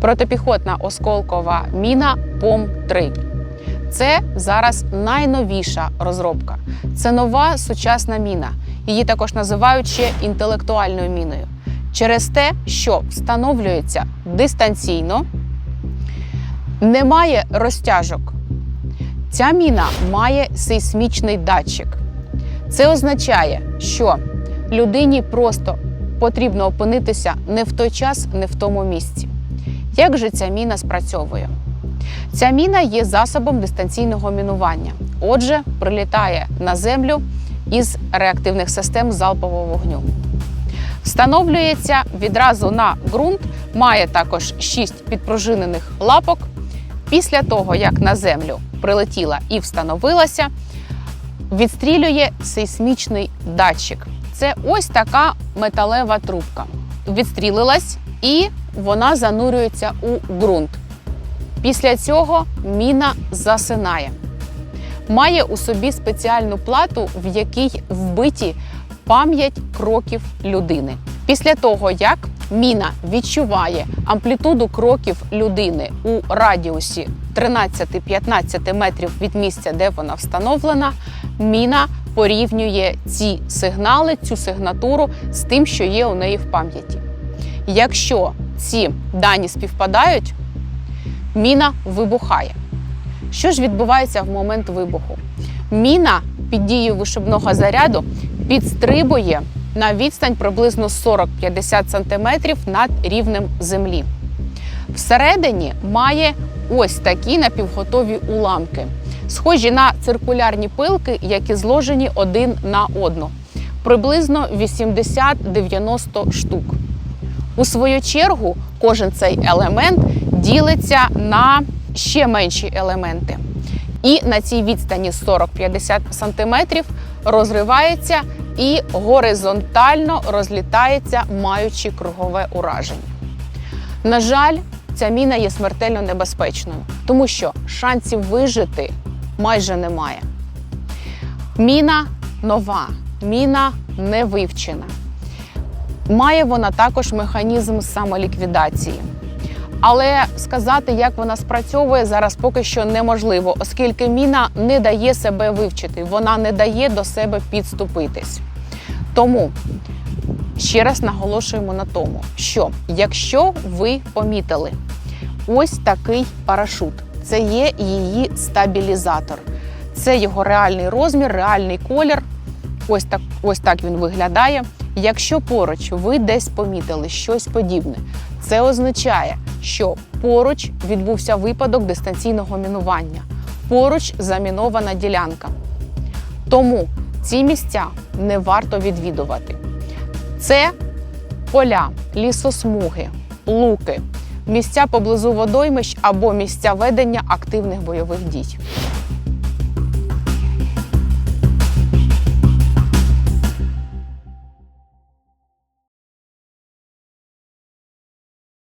Протипіхотна осколкова міна ПОМ-3. Це зараз найновіша розробка. Це нова сучасна міна. Її також називають ще інтелектуальною міною. Через те, що встановлюється дистанційно, немає розтяжок. Ця міна має сейсмічний датчик. Це означає, що людині просто потрібно опинитися не в той час, не в тому місці. Як же ця міна спрацьовує? Ця міна є засобом дистанційного мінування. Отже, прилітає на землю із реактивних систем залпового вогню. Встановлюється відразу на ґрунт, має також 6 підпружинених лапок. Після того, як на землю прилетіла і встановилася, відстрілює сейсмічний датчик. Це ось така металева трубка. Відстрілилась і вона занурюється у ґрунт. Після цього міна засинає. Має у собі спеціальну плату, в якій вбиті пам'ять кроків людини. Після того, як міна відчуває амплітуду кроків людини у радіусі 13-15 метрів від місця, де вона встановлена, міна порівнює ці сигнали, цю сигнатуру з тим, що є у неї в пам'яті. Якщо ці дані співпадають, міна вибухає. Що ж відбувається в момент вибуху? Міна під дією вишибного заряду підстрибує на відстань приблизно 40-50 см над рівнем землі. Всередині має ось такі напівготові уламки, схожі на циркулярні пилки, які зложені один на одну, приблизно 80-90 штук. У свою чергу, кожен цей елемент ділиться на ще менші елементи. І на цій відстані 40-50 см розривається і горизонтально розлітається, маючи кругове ураження. На жаль, ця міна є смертельно небезпечною, тому що шансів вижити майже немає. Міна нова, міна не вивчена. Має вона також механізм самоліквідації. Але сказати, як вона спрацьовує зараз поки що неможливо, оскільки міна не дає себе вивчити, вона не дає до себе підступитись. Тому ще раз наголошуємо на тому, що якщо ви помітили ось такий парашут, це є її стабілізатор, це його реальний розмір, реальний колір. Ось так, ось так він виглядає. Якщо поруч ви десь помітили щось подібне, це означає, що поруч відбувся випадок дистанційного мінування, поруч замінована ділянка. Тому ці місця не варто відвідувати. Це поля, лісосмуги, луки, місця поблизу водоймищ або місця ведення активних бойових дій.